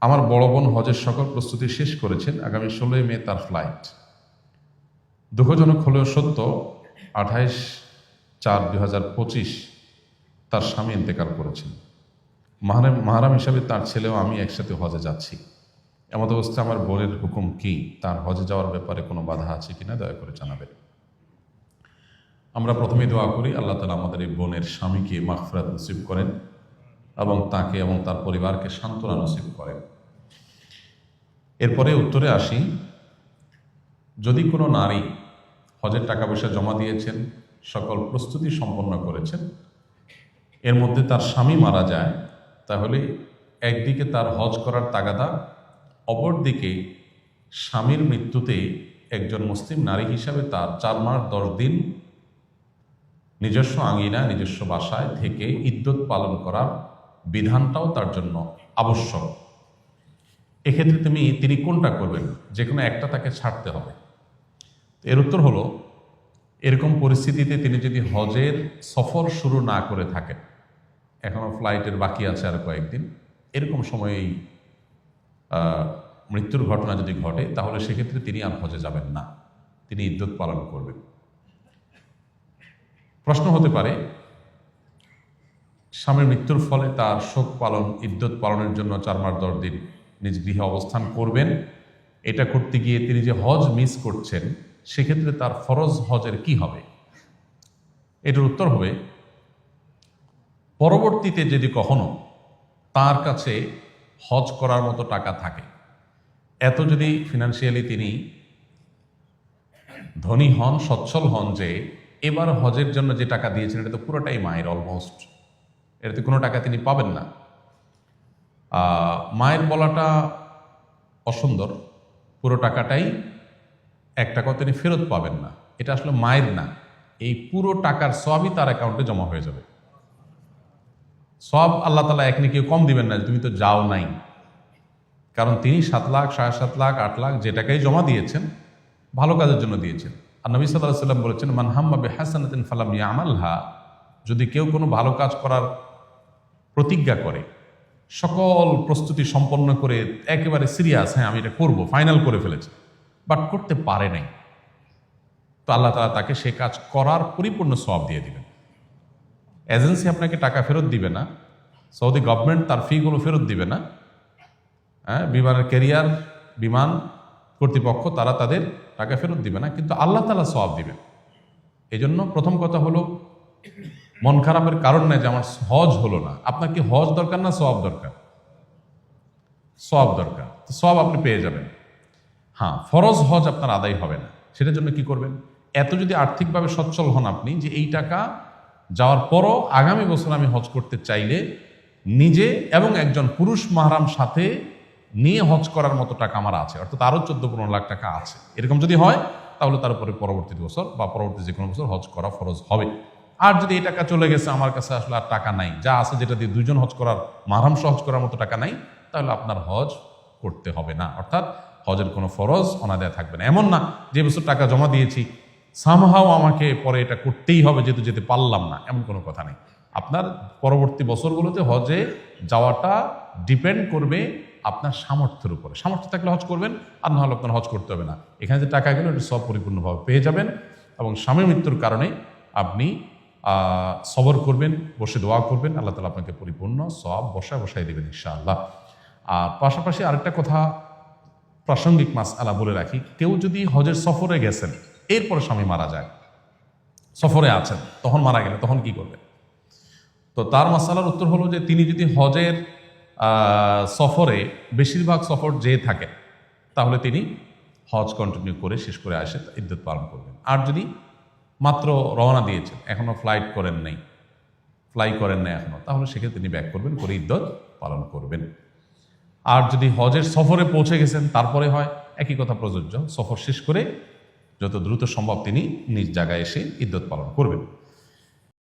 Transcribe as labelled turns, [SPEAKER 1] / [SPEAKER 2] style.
[SPEAKER 1] আমার বড় বোন হজের সকল প্রস্তুতি শেষ করেছেন আগামী ষোলোই মে তার ফ্লাইট। দুঃখজনক হলেও সত্য, আঠাইশ চার দু হাজার পঁচিশ তার স্বামী ইন্তেকাল করেছেন। মাহারাম মাহারাম হিসাবে তার ছেলেও আমি একসাথে হজে যাচ্ছি। এমত অবস্থায় আমার বোনের হুকুম কি? তার হজে যাওয়ার ব্যাপারে কোনো বাধা আছে কিনা দয়া করে জানাবেন। আমরা প্রথমেই দোয়া করি, আল্লাহ তালা আমাদের এই বোনের স্বামীকে মাগফিরাত নসিব করেন। এবং তাকে এবং তার পরিবারকে সান্ত্বনা নসিব করেন এরপরে উত্তরে আসি যদি কোনো নারী হজের টাকা পয়সা জমা দিয়েছেন সকল প্রস্তুতি সম্পন্ন করেছেন এর মধ্যে তার স্বামী মারা যায় তাহলে একদিকে তার হজ করার তাগাদা অপরদিকে স্বামীর মৃত্যুতে একজন মুসলিম নারী হিসাবে তার চার মাস দশ দিন নিজস্ব আঙিনা নিজস্ব বাসায় থেকে ইদ্যুৎ পালন করার বিধানটাও তার জন্য আবশ্যক। এক্ষেত্রে তুমি, তিনি কোনটা করবেন? যে কোনো একটা তাকে ছাড়তে হবে। এর উত্তর হলো, এরকম পরিস্থিতিতে তিনি যদি হজের সফর শুরু না করে থাকেন এখনও ফ্লাইটের বাকি আছে আর কয়েকদিন, এরকম সময়েই মৃত্যুর ঘটনা যদি ঘটে, তাহলে সেক্ষেত্রে তিনি আর হজে যাবেন না। তিনি ইদ্যুৎ পালন করবেন। প্রশ্ন হতে পারে স্বামীর মৃত্যুর ফলে তার শোক পালন, ইদ্যুৎ পালনের জন্য চার মাস দশ দিন নিজ গৃহে অবস্থান করবেন। এটা করতে গিয়ে তিনি যে হজ মিস করছেন, সেক্ষেত্রে তার ফরজ হজের কি হবে? এটার উত্তর হবে, পরবর্তীতে যদি কখনো তার কাছে হজ করার মতো টাকা থাকে, এত যদি ফিনান্সিয়ালি তিনি ধনী হন, সচ্ছল হন যে, এবার হজের জন্য যে টাকা দিয়েছেন, এটা তো পুরোটাই মায়ের অলমোস্ট এটাতে কোনো টাকা তিনি পাবেন না। মায়ের বলাটা অসুন্দর, পুরো টাকাটাই এক টাকাও তিনি ফেরত পাবেন না। এটা আসলে মায়ের না। এই পুরো টাকার সবই তার অ্যাকাউন্টে জমা হয়ে যাবে। সব আল্লাহ তালা এক কেউ কম দিবেন না তুমি তো যাও নাই। কারণ তিনি সাত লাখ, সাড়ে সাত লাখ, আট লাখ যে টাকাই জমা দিয়েছেন, ভালো কাজের জন্য দিয়েছেন। আর নবী সাল্লাহ সাল্লাম বলেছেন, মান হাম্মাবে হাসানাতিন ফালাম ইয়ামালহা। যদি কেউ কোনো ভালো কাজ করার প্রতিজ্ঞা করে। সকল প্রস্তুতি সম্পন্ন করে একেবারে সিরিয়াস হ্যাঁ আমি এটা করব ফাইনাল করে ফেলেছি। বাট করতে পারে নাই। তো আল্লাহ তালা তাকে সে কাজ করার পরিপূর্ণ সব দিয়ে দিবেন। এজেন্সি আপনাকে টাকা ফেরত দিবে না। সৌদি গভর্নমেন্ট তার ফিগুলো ফেরত দিবে না। হ্যাঁ বিমানের ক্যারিয়ার বিমান, কর্তৃপক্ষ তারা তাদের টাকা ফেরত দিবে না। কিন্তু আল্লাহ তালা সব দিবেন। এই জন্য প্রথম কথা হলো মন খারাপের কারণ নেই যে আমার হজ হলো না। আপনার কি হজ দরকার না সব দরকার? সব দরকার। তো সব আপনি পেয়ে যাবেন। হ্যাঁ ফরজ হজ আপনার আদায় হবে না। সেটার জন্য কি করবেন? এত যদি আর্থিকভাবে সচ্ছল হন আপনি যে এই টাকা যাওয়ার পরও আগামী বছর আমি হজ করতে চাইলে নিজে এবং একজন পুরুষ মাহারাম সাথে নিয়ে হজ করার মতো টাকা আমার আছে। অর্থাৎ আরও চোদ্দ পনেরো লাখ টাকা আছে। এরকম যদি হয়, তাহলে তার উপরে পরবর্তী বছর বা পরবর্তী যে কোনো বছর হজ করা ফরজ হবে। আর যদি এই টাকা চলে গেছে, আমার কাছে আসলে আর টাকা নাই। যা আছে যেটা দিয়ে দুজন হজ করার মারাম সহ হজ করার মতো টাকা নাই, তাহলে আপনার হজ করতে হবে না। অর্থাৎ হজের কোনো ফরজ অনাদায় থাকবে না। এমন না, যে বছর টাকা জমা দিয়েছি সামহাও আমাকে পরে এটা করতেই হবে, যেহেতু যেতে পারলাম না, এমন কোনো কথা নেই। আপনার পরবর্তী বছরগুলোতে হজে যাওয়াটা ডিপেন্ড করবে আপনার সামর্থ্যের উপরে। সামর্থ্য থাকলে হজ করবেন, আর নাহলে আপনার হজ করতে হবে না। এখানে যে টাকাগুলো, এটা সব পরিপূর্ণভাবে পেয়ে যাবেন এবং স্বামী মৃত্যুর কারণে আপনি সবর করবেন, বসে দোয়া করবেন, আল্লাহ তালা আপনাকে পরিপূর্ণ সব বসায় বসায় দেবেন ইনশাআল্লাহ। আর পাশাপাশি আরেকটা কথা, প্রাসঙ্গিক মাস আলা বলে রাখি, কেউ যদি হজের সফরে গেছেন, এরপরে স্বামী মারা যায়, সফরে আছেন, তখন মারা গেলে, তখন কি করবেন? তো তার মাসালার উত্তর হলো যে, তিনি যদি হজের সফরে বেশিরভাগ সফর যেয়ে থাকেন, তাহলে তিনি হজ কন্টিনিউ করে শেষ করে আসে ইদ্যুৎ পালন করবেন। আর যদি মাত্র রওনা দিয়েছেন। এখনও ফ্লাইট করেন নাই। ফ্লাই করেন নাই এখনও তাহলে সেক্ষেত্রে তিনি ব্যাক করবেন, করে ইদ্যত পালন করবেন। আর যদি হজের সফরে পৌঁছে গেছেন, তারপরে হয় একই কথা প্রযোজ্য। সফর শেষ করে যত দ্রুত সম্ভব তিনি নিজ জায়গায় এসে ইদ্যত পালন করবেন।